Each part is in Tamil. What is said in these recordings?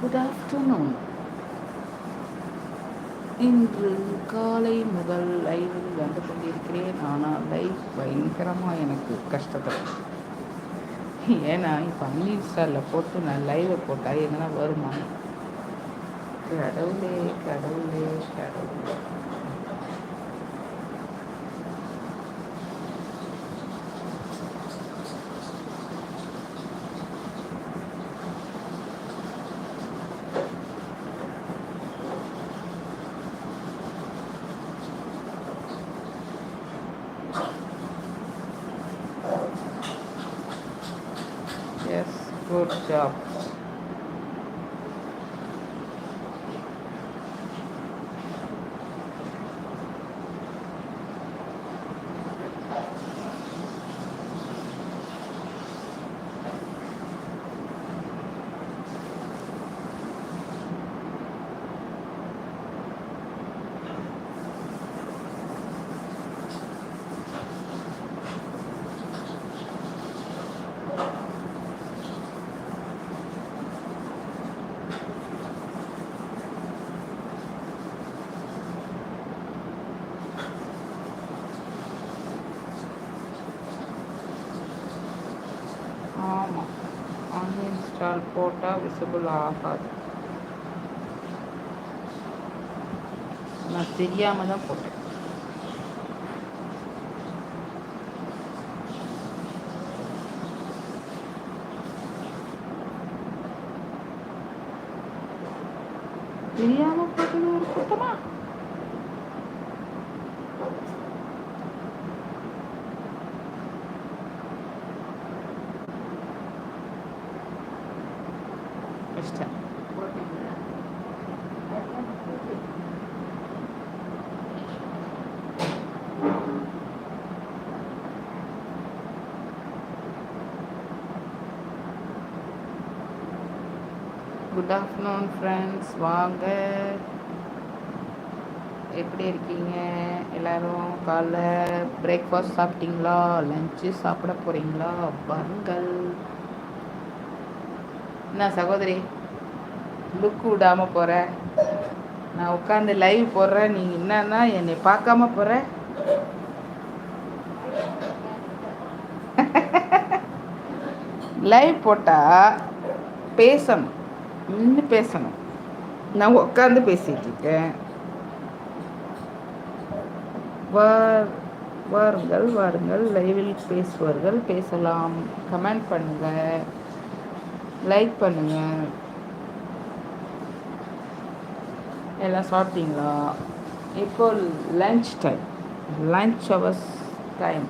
குட் ஆஃப்டர்நூன் இன்று காலை முதல் லைவில் வந்து கொண்டிருக்கிறேன். ஆனால் லைவ் பயங்கரமாக எனக்கு கஷ்டப்படும் ஏன்னா இப்போ அன்இன்ஸ்டாலில் போட்டு நான் லைவை போட்டால் எங்கன்னா வருமா கடவுளே கடவுளே கடவுளே. எஸ் குட் அன்இன்ஸ்டால் போட்டால் விசிபிள் ஆகாது. நான் தெரியாமல் தான் போட்டேன் தெரியாமல் போட்டது ஒரு குத்தமா வச்சிட்டேன் குட் ஆஃப்டர்நூன் ஃப்ரெண்ட்ஸ் வாங்க. எப்படி இருக்கீங்க? எல்லோரும் காலைல பிரேக்ஃபாஸ்ட் சாப்பிட்டீங்களா? லஞ்சு சாப்பிட போகிறீங்களா பருங்கள் என்ன சகோதரி? லுக் விடாமல் போகிற நான் உட்காந்து லைவ் போடுறேன். நீ என்னன்னா என்னை பார்க்காம போகிற லைவ் போட்டால் பேசணும். நின்று பேசணும். நான் உட்காந்து பேசிகிட்டு இருக்கேன். வார் வாருங்கள் வாருங்கள் லைவில் பேசுவார்கள் பேசலாம். கமெண்ட் பண்ணுங்கள் லைக் பண்ணுங்கள் எல்லாம் சாப்பிட்டீங்களா? இப்போ lunch time lunch hours time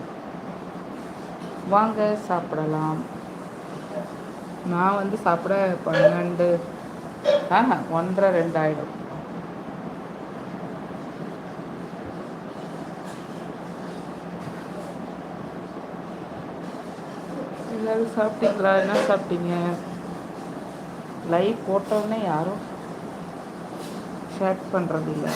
வாங்க சாப்பிடலாம். நான் வந்து சாப்பிட பன்னெண்டு ஆ ஒன்றரை ரெண்டு ஆயிடும் எல்லாரும் சாப்பிட்டீங்களா? என்ன சாப்பிட்டீங்க? லைவ் போட்டோன்னே யாரும் ஷேர் பண்ணுறது இல்லை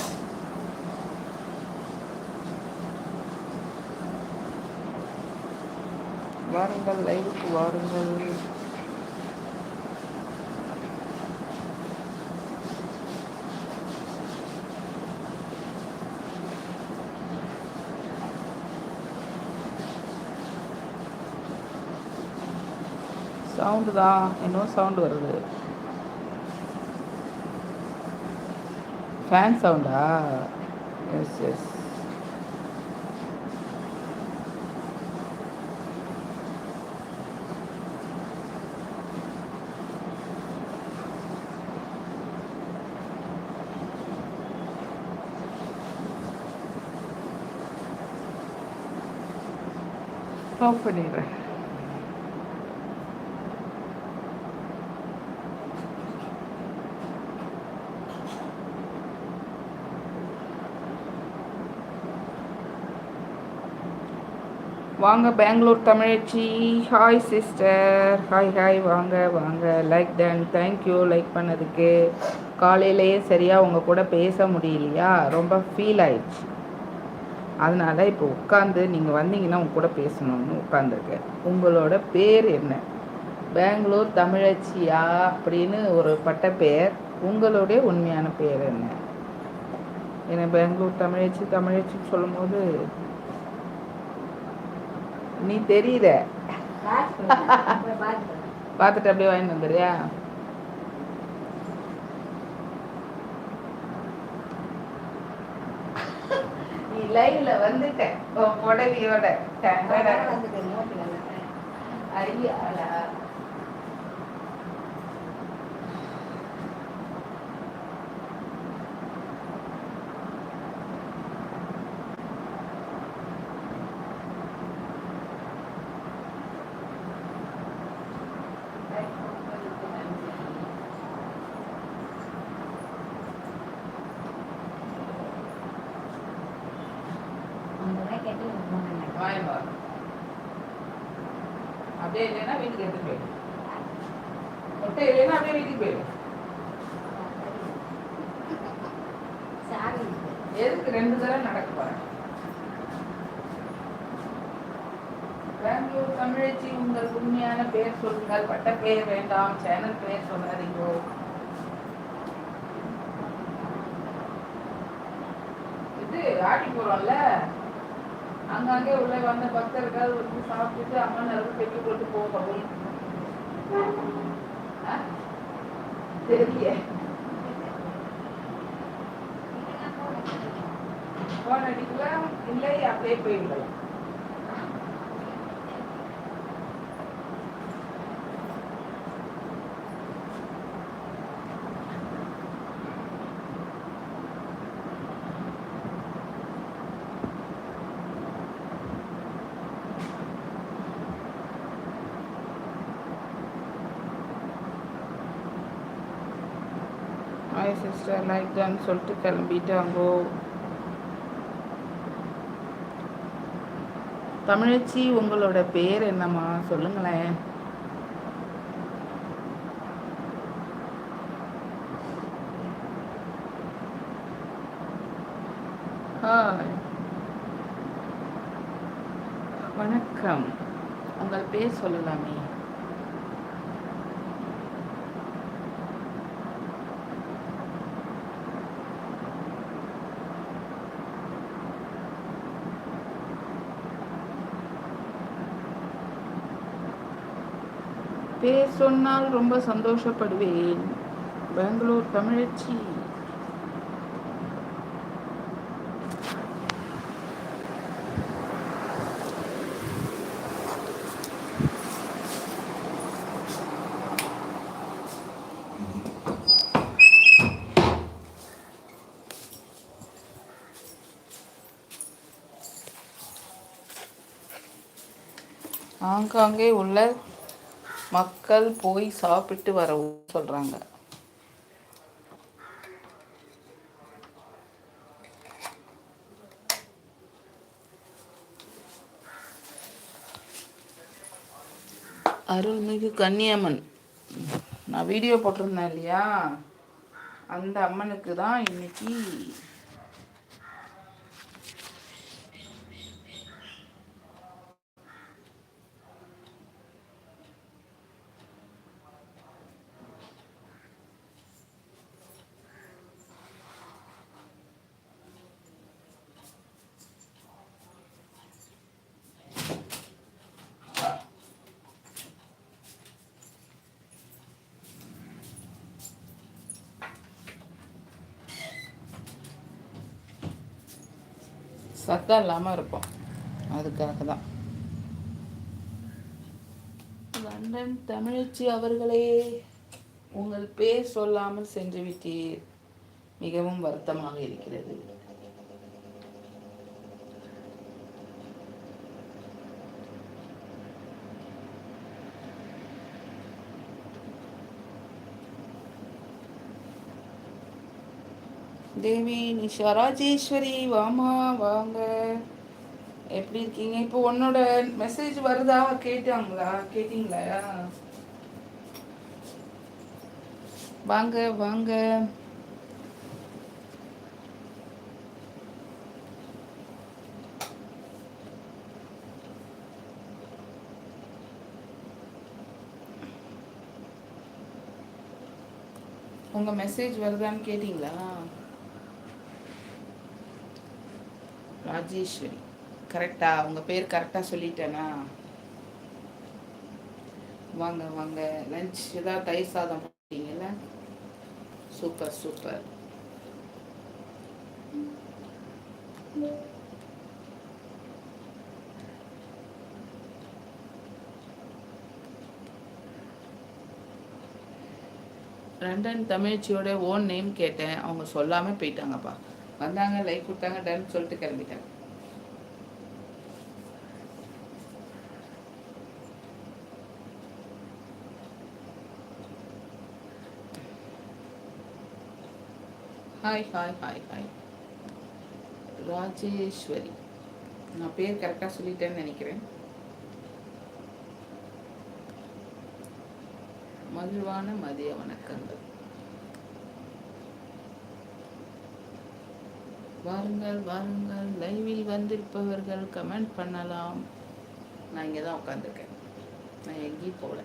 வாருங்கள் லைவுக்கு வாருங்கள். சவுண்டு தான் இன்னும் சவுண்டு வருது. ஃபேன் சவுண்டா எஸ் எஸ் ஆஃப் பண்ணிடுறேன். வாங்க பெங்களூர் தமிழச்சி ஹாய் சிஸ்டர் ஹாய் ஹாய் வாங்க வாங்க. லைக் தென் தேங்க்யூ லைக் பண்ணதுக்கு காலையிலேயே சரியாக உங்கள் கூட பேச முடியலையா? ரொம்ப ஃபீல் ஆயிடுச்சு. அதனால இப்போ உட்காந்து நீங்கள் வந்தீங்கன்னா உங்க கூட பேசணும்னு உட்காந்துருக்கேன் உங்களோட பேர் என்ன? பெங்களூர் தமிழச்சியா அப்படின்னு ஒரு பட்ட பெயர் உங்களுடைய உண்மையான பேர் என்ன? ஏன்னா பெங்களூர் தமிழச்சி தமிழச்சின்னு சொல்லும்போது நீ தெரியுற பார்த்துட்டு அப்படியே வாங்கிட்டு வந்துடுறியா? நீ லைவ்ல வந்துட்ட. உன் புடவையோட. ஐயா தமிழச்சி உங்கள் உண்மையான பெயர் சொல்லுங்கள். பட்ட பெயர் வேண்டாம். சேனல் பெயர் சொல்லாதீங்கோ. இது ஆட்டி போறோம்ல. அங்கங்கே உள்ள வந்த பக்தர்கள் வந்து சாப்பிட்டுட்டு அம்மா நரம்பு கட்டி போட்டு போகணும் தெரிய போன் அடிக்கலாம் இல்லை அப்படியே போயிடலாம் ஹாய் சிஸ்டர் லைக் தான் சொல்லிட்டு கிளம்பிட்டாங்கோ தமிழச்சி உங்களோட பேர் என்னம்மா? சொல்லுங்களேன். ஹாய் வணக்கம். உங்கள் பேர் சொல்லலாமே. பேர் சொன்னால் ரொம்ப சந்தோஷப்படுவேன். பெங்களூர் தமிழச்சி. ஆங்காங்கே உள்ள மக்கள் போய் சாப்பிட்டு வரவும் சொல்றாங்க. அருள்மிகு கன்னியம்மன். நான் வீடியோ போட்டிருந்தேன் இல்லையா? அந்த அம்மனுக்கு தான் இன்னைக்கு சத்தம் இல்லாமல் இருப்போம். அதுக்காக தான் லண்டன் தமிழச்சி அவர்களே உங்கள் பேர் சொல்லாமல் சென்று விட்டீர் மிகவும் வருத்தமாக இருக்கிறது. தேவி நிஷா ராஜேஸ்வரி வாமா வாங்க. எப்படி இருக்கீங்க? இப்போ உன்னோட மெசேஜ் வருதா? கேட்டாங்களா? கேட்டீங்களா? வாங்க வாங்க. உங்க மெசேஜ் வருதான்னு கேட்டீங்களா? ராஜேஸ்வரி. கரெக்டா உங்கள் பேர் கரெக்டாக சொல்லிட்டேனா? வாங்க வாங்க லஞ்ச் ஏதாவது தயிர் சாதம் போட்டீங்கல்ல? சூப்பர் சூப்பர் லண்டன் தமிழ்ச்சியோட ஓன் நேம் கேட்டேன். அவங்க சொல்லாமல் போயிட்டாங்கப்பா. வந்தாங்க லைக் கொடுத்தாங்க டன் சொல்லிட்டு கிளம்பிட்டாங்க. Hi hi hi hi Rajeshwari. நான் பேர் கரெக்டாக சொல்லிட்டேன்னு நினைக்கிறேன். மகிழ்வான மதிய வணக்கங்கள். வாருங்கள் வாருங்கள். லைவில் வந்திருப்பவர்கள் கமெண்ட் பண்ணலாம். நான் இங்கே தான் உட்காந்துருக்கேன் நான் எங்கேயும் போகல.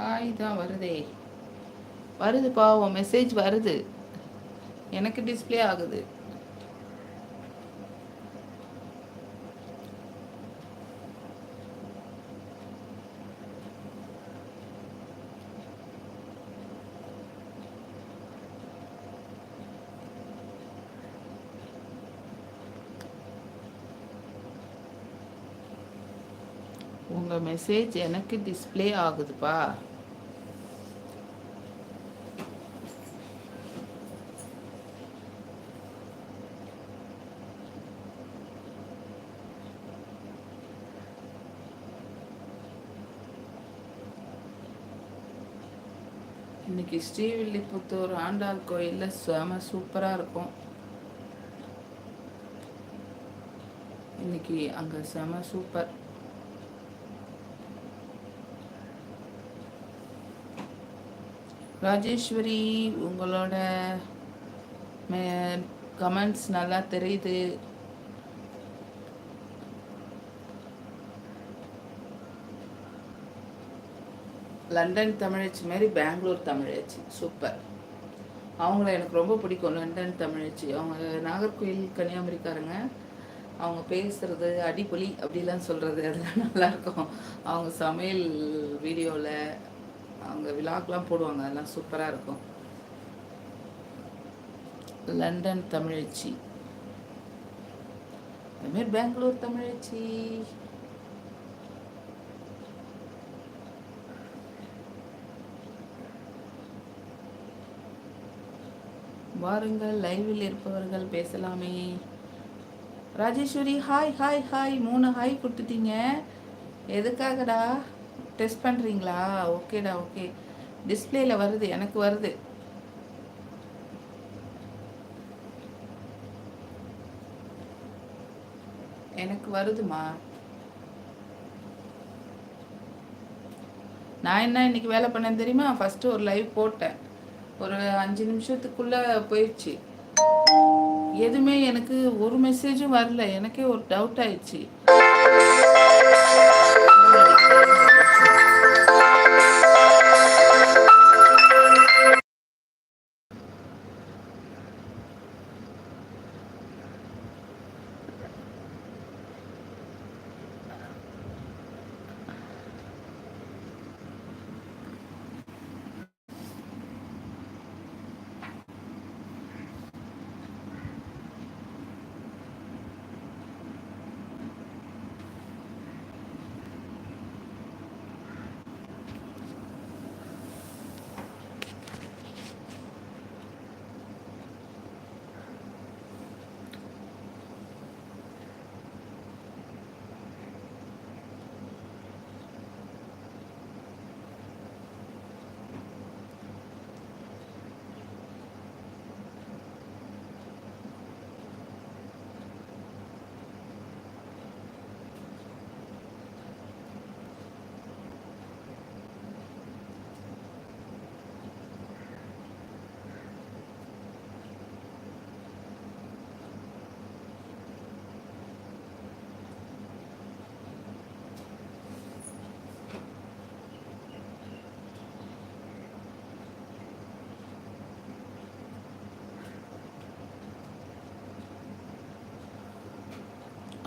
ஹாய் தான் வருதே. வருதுப்பா உன் மெசேஜ் வருது. எனக்கு டிஸ்பிளே ஆகுது. உங்கள் மெசேஜ் எனக்கு டிஸ்பிளே ஆகுதுப்பா. இன்னைக்கு ஸ்ரீவில்லிபுத்தூர் ஆண்டாள் கோயிலில் செம சூப்பராக இருக்கும். இன்னைக்கு அங்கே செம சூப்பர். ராஜேஸ்வரி உங்களோட கமெண்ட்ஸ் நல்லா தெரியுது. லண்டன் தமிழச்சி மாதிரி பெங்களூர் தமிழச்சி. சூப்பர். அவங்கள எனக்கு ரொம்ப பிடிக்கும் லண்டன் தமிழச்சி. அவங்க நாகர்கோயில் கன்னியாகுமரிக்காரங்க. அவங்க பேசுகிறது அடிப்பொலி அப்படிலாம் சொல்கிறது அதெல்லாம் நல்லாயிருக்கும். அவங்க சமையல் வீடியோவில் அவங்க விழாக்கெலாம் போடுவாங்க அதெல்லாம் சூப்பராக இருக்கும். லண்டன் தமிழச்சி. அதுமாரி பெங்களூர் தமிழச்சி. வாருங்கள் லைவில் இருப்பவர்கள் பேசலாமே. ராஜேஸ்வரி ஹாய் ஹாய் ஹாய் மூணு ஹாய் கொடுத்துட்டீங்க. எதுக்காகடா? டெஸ்ட் பண்ணுறீங்களா ஓகேடா ஓகே. டிஸ்பிளேல வருது எனக்கு வருது. எனக்கு வருதுமா? நான் என்ன இன்னைக்கு வேலை பண்ணேன் தெரியுமா? ஃபஸ்ட்டு ஒரு லைவ் போட்டேன். ஒரு அஞ்சு நிமிஷத்துக்குள்ளே போயிடுச்சு. எதுவுமே எனக்கு ஒரு மெசேஜும் வரல. எனக்கே ஒரு டவுட் ஆயிடுச்சு.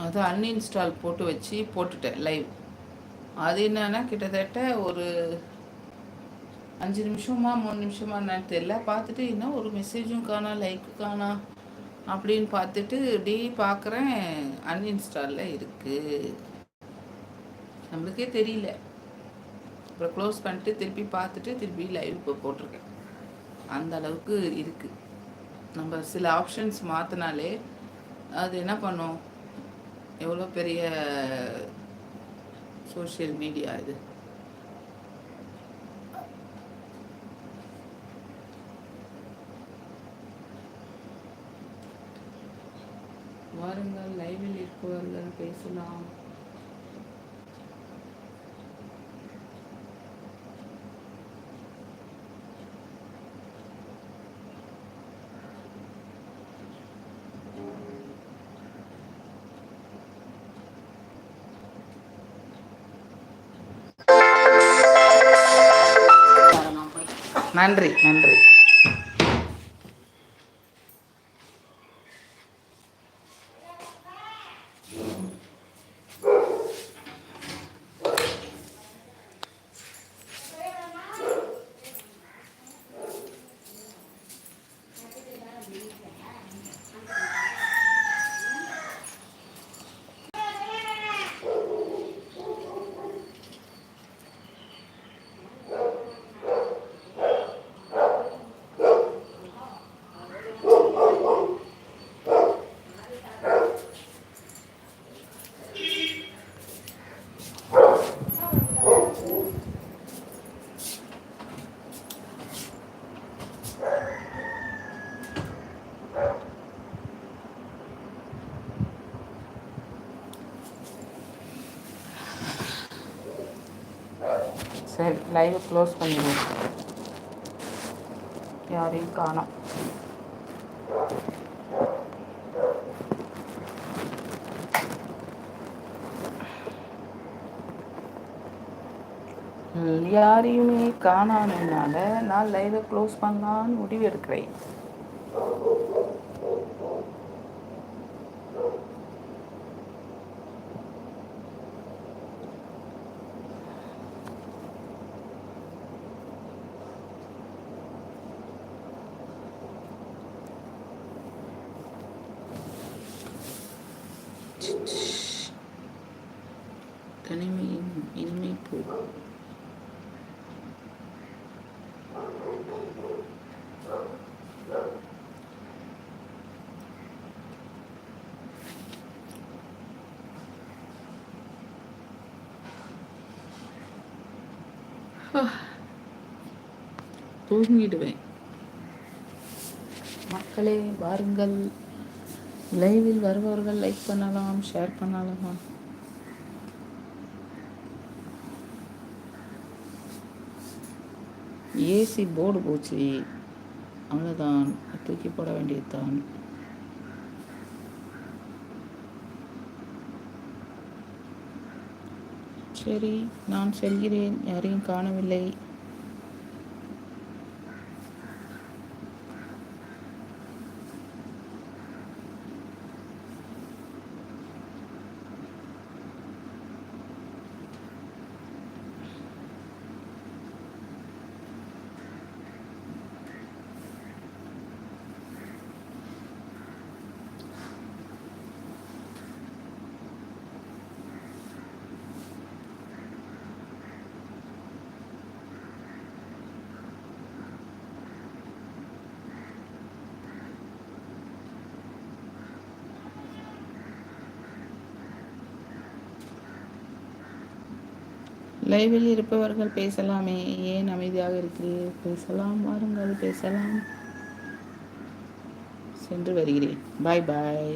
அது அன்இன்ஸ்டால் போட்டு வச்சு போட்டுட்டேன் லைவ் அது என்னன்னா கிட்டத்தட்ட ஒரு அஞ்சு நிமிஷமா மூணு நிமிஷமா என்னன்னு தெரியல. பார்த்துட்டு என்ன ஒரு மெசேஜும் காணா லைக்கு காணா அப்படின்னு பார்த்துட்டு டே பார்க்குறேன். அன்இன்ஸ்டாலில் இருக்குது நம்மளுக்கே தெரியல. அப்புறம் க்ளோஸ் பண்ணிட்டு திருப்பி பார்த்துட்டு திருப்பி லைவ் இப்போ போட்டிருக்கேன். அந்த அளவுக்கு இருக்குது நம்ம சில ஆப்ஷன்ஸ் மாற்றினாலே அது என்ன பண்ணும்? எவ்வளோ பெரிய சோஷியல் மீடியா இது? வாருங்கள் லைவில் இருப்பவர்கள் பேசலாம். நன்றி நன்றி. சரி லைவ் க்ளோஸ் பண்ணிடுவோம். யாரையும் காணோம். யாரையுமே காணாதனால நான் லைவை க்ளோஸ் பண்ணலான்னு முடிவு எடுக்கிறேன் தூங்கிடுவேன். மக்களே வாருங்கள். லைவில் வருபவர்கள் லைக் பண்ணலாம் ஷேர் பண்ணலாமா. ஏசி போர்டு போச்சு. அவ்வளோதான் தூக்கி போட வேண்டியதுதான். சரி நான் செல்கிறேன் யாரையும் காணவில்லை. லைவில் இருப்பவர்கள் பேசலாமே. ஏன் அமைதியாக இருக்கிறீர்கள் பேசலாம் வாருங்கள் பேசலாம். சென்று வருகிறேன். பாய் பாய்